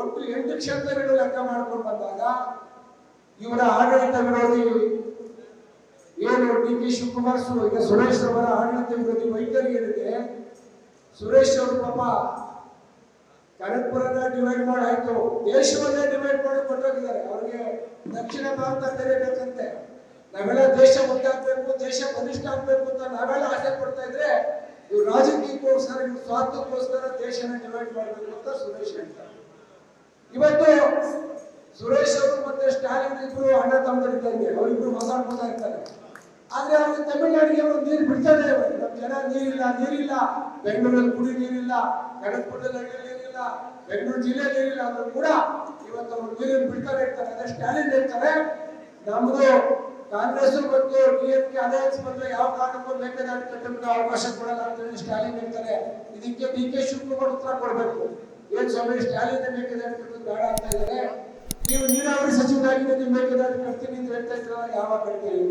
ಒಟ್ಟು ಎಂಟು ಕ್ಷೇತ್ರಗಳು ಲೆಕ್ಕ ಮಾಡ್ಕೊಂಡು ಬಂದಾಗ ಇವರ ಆಡಳಿತ ವಿರೋಧಿ ಏನು ಡಿ ಪಿ ಶಿವಕುಮಾರ್ ಈಗ ಸುರೇಶ್ ಅವರ ಆಡಳಿತ ವಿರೋಧಿ ವೈಖರಿ ಏನಿದೆ, ಸುರೇಶ್ ಅವರು ಪಾಪ ಕನಕಪುರನ ಡಿವೈಡ್ ಮಾಡಿ ಆಯ್ತು. ದೇಶವನ್ನೇ ಡಿವೈಡ್ ಮಾಡಿ ಕೊಟ್ಟೋಗಿದ್ದಾರೆ. ಅವ್ರಿಗೆ ದಕ್ಷಿಣ ಭಾರತ ತೆರೆಯಬೇಕಂತೆ ನಾವೆಲ್ಲ ದೇಶ ಒಂದಾಗ್ಬೇಕು ದೇಶ ಬಲಿಷ್ಠ ಆಗ್ಬೇಕು ಅಂತ ನಾವೆಲ್ಲ ಆಸೆ ಪಡ್ತಾ ಇದ್ರೆ ಇವ್ರು ರಾಜಕೀಯಕ್ಕೋಸ್ಕರ, ಇವ್ರ ಸ್ವಾರ್ಥಕ್ಕೋಸ್ಕರ ದೇಶನ ಡಿವೈಡ್ ಮಾಡಬೇಕು ಅಂತ ಸುರೇಶ್ ಹೇಳ್ತಾರೆ. ಸುರೇಶ್ ಅವರು ಮತ್ತೆ ಸ್ಟಾಲಿನ್ ಇಬ್ರು ಅಣ್ಣ ತಮ್ಮದಿದ್ದಂಗೆ ಅವರಿಬ್ರು ಮಾತಾಡ್ಕೊತಾ ಇರ್ತಾರೆ ಆದ್ರೆ ಅವ್ರಿಗೆ ತಮಿಳ್ನಾಡಿಗೆ ಅವ್ರು ನೀರು ಬಿಡ್ತಾನೆ ನಮ್ಮ ಜನ ನೀರಿಲ್ಲ ನೀರಿಲ್ಲ. ಬೆಂಗಳೂರಲ್ಲಿ ಕುಡಿ ನೀರಿಲ್ಲ ಕನಕಪುರದಲ್ಲಿ ನೀರಿಲ್ಲ, ಬೆಂಗಳೂರು ಜಿಲ್ಲೆ ನೀರಿಲ್ಲ ಅಂದ್ರೂ ಕೂಡ ಇವತ್ತು ಅವರು ನೀರನ್ನು ಬಿಡ್ತಾನೆ ಇರ್ತಾರೆ ಅದೇ ಸ್ಟಾಲಿನ್ ಹೇಳ್ತಾರೆ, ನಮ್ದು ಕಾಂಗ್ರೆಸ್ ಮತ್ತು ಡಿಎಂಕೆ ಅಲಯನ್ಸ್ ಬಂದ್ರೆ ಯಾವ ಕಾರಣಕ್ಕೂ ಕಟ್ಟಕ್ಕೆ ಅವಕಾಶ ಕೊಡಲ್ಲ ಅಂತ ಹೇಳಿ ಸ್ಟಾಲಿನ್ ಹೇಳ್ತಾರೆ. ಇದಕ್ಕೆ ಡಿ ಕೆ ಶಿವಕುಮಾರ್ ಉತ್ತರ ಕೊಡ್ಬೇಕು. ಏನ್ ಸ್ವಾಮಿ ಸ್ಟಾಲಿನ್ ಮೇಕೆದಾಟು ಕಟ್ಟೋದು ಬೇಡ ಅಂತ ಇದ್ದಾರೆ. ನೀವು ನೀರಾವರಿ ಸಚಿವರಾಗಿ ನೀವು ಮೇಕೆದಾಟು ಕಟ್ತೀನಿ ಅಂತ ಹೇಳ್ತಾ ಇದ್ರ ಯಾವ ಕಟ್ತೀರಿ